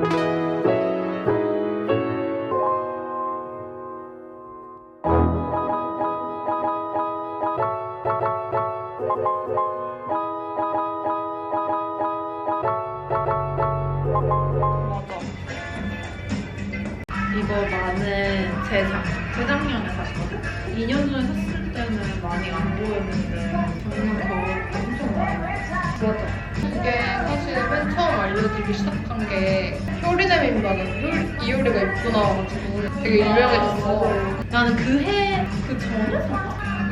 이거 나는 재작, 재작년에 샀거든? 2년 전에 샀을 때는 많이 안 보였는데 알려지기 시작한 게 효리네 민박에서 효- 이효리가 입고 나와가지고 되게 유명해졌어. 나는 그 해, 그 전에?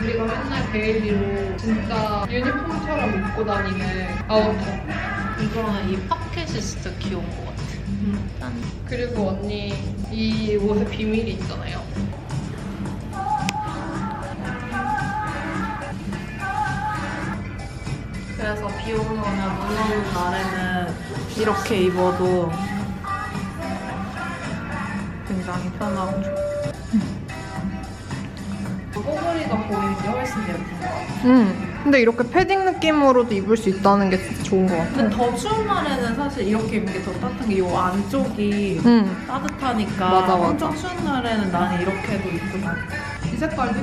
우리가 맨날 데일리로 진짜 유니폼처럼 입고 다니는 아우터. 이거는 이 파켓이 진짜 귀여운 것 같아. 짠. 그리고 언니 이 옷에 비밀이 있잖아요. 그래서 비 오거나 눈 오는 날에는 이렇게 입어도 굉장히 편하고 좋아. 꼬부리가 보이는 게 훨씬 예쁜 것 같아. 응. 근데 이렇게 패딩 느낌으로도 입을 수 있다는 게 진짜 좋은 것 같아. 근데 더 추운 날에는 사실 이렇게 입는 게 더 따뜻한 게 이 안쪽이 응. 따뜻하니까 맞아, 맞아. 엄청 추운 날에는 나는 이렇게도 입고 다녀. 이 색깔도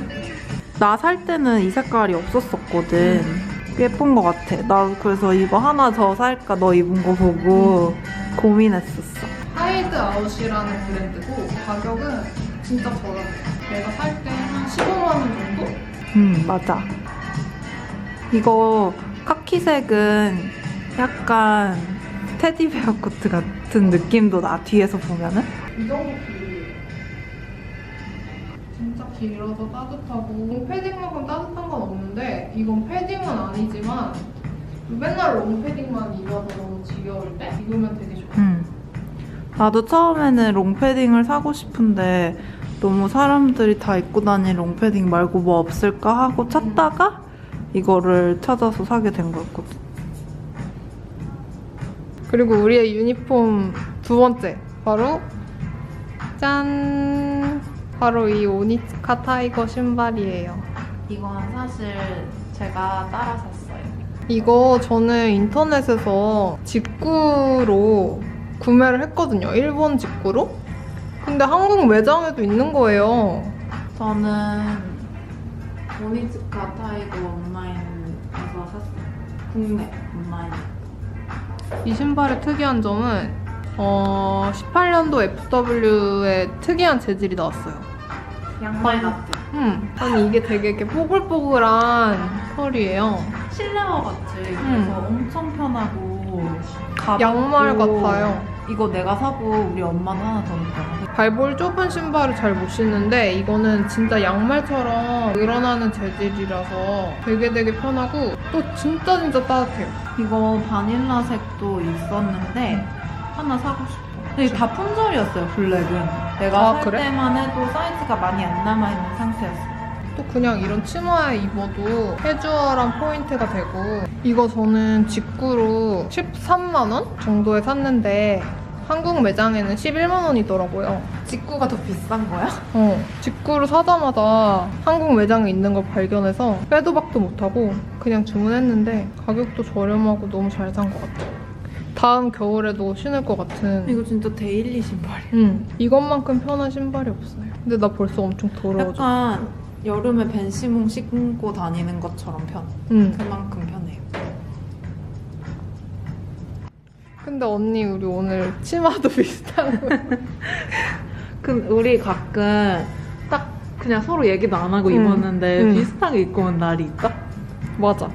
나살 때는 이 색깔이 없었었거든. 예쁜 것 같아. 나 그래서 이거 하나 더 살까 너 입은 거 보고 고민했었어. 하이드 아웃이라는 브랜드고 가격은 진짜 저렴해. 내가 살 때 한 15만 원 정도? 음 맞아. 이거 카키색은 약간 테디베어 코트 같은 느낌도 나 뒤에서 보면은. 이 정도. 진짜 길어서 따뜻하고 패딩만큼 따뜻한 건 없는데 이건 패딩은 아니지만 맨날 롱 패딩만 입어서 너무 지겨울 때 입으면 되게 좋아. 음. 나도 처음에는 롱패딩을 사고 싶은데 너무 사람들이 다 입고 다니는 롱패딩 말고 뭐 없을까 하고 찾다가 이거를 찾아서 사게 된 거였거든. 그리고 우리의 유니폼 두 번째 바로 짠 바로 이 오니츠카 타이거 신발이에요. 이건 사실 제가 따라 샀어요. 이거 저는 인터넷에서 직구로 구매를 했거든요. 일본 직구로. 근데 한국 매장에도 있는 거예요. 저는 오니츠카 타이거 온라인에서 샀어요. 국내 온라인. 이 신발의 특이한 점은 어, 18년도 FW의 특이한 재질이 나왔어요. 양말 같은. 음, 아니 이게 되게 이렇게 뽀글뽀글한 털이에요. 실내화 같지. 그래서 음. 엄청 편하고 가볍고 양말 같아요. 이거 내가 사고 우리 엄마는 하나 더 넣었잖아. 발볼 좁은 신발을 잘 못 신는데 이거는 진짜 양말처럼 늘어나는 재질이라서 되게 되게 편하고 또 진짜 진짜 따뜻해요. 이거 바닐라 색도 있었는데 하나 사고 싶어. 근데 다 품절이었어요, 블랙은. 내가 아, 살 그래? 때만 해도 사이즈가 많이 안 남아있는 상태였어. 또 그냥 이런 치마에 입어도 캐주얼한 포인트가 되고 이거 저는 직구로 13만 원 정도에 샀는데 한국 매장에는 11만 원이더라고요. 직구가 더 비싼 거야? 어, 직구로 사자마자 한국 매장에 있는 걸 발견해서 빼도 박도 못하고 그냥 주문했는데 가격도 저렴하고 너무 잘 산 것 같아. 다음 겨울에도 신을 것 같은. 이거 진짜 데일리 신발이야. 응, 이것만큼 편한 신발이 없어요. 근데 나 벌써 엄청 더러워져. 약간 여름에 벤시몽 신고 다니는 것처럼 편. 응. 그만큼 편해요. 근데 언니 우리 오늘 치마도. 그 우리 가끔 딱 그냥 서로 얘기도 안 하고 음, 입었는데 음. 비슷하게 입고 온 날이 있다? 맞아.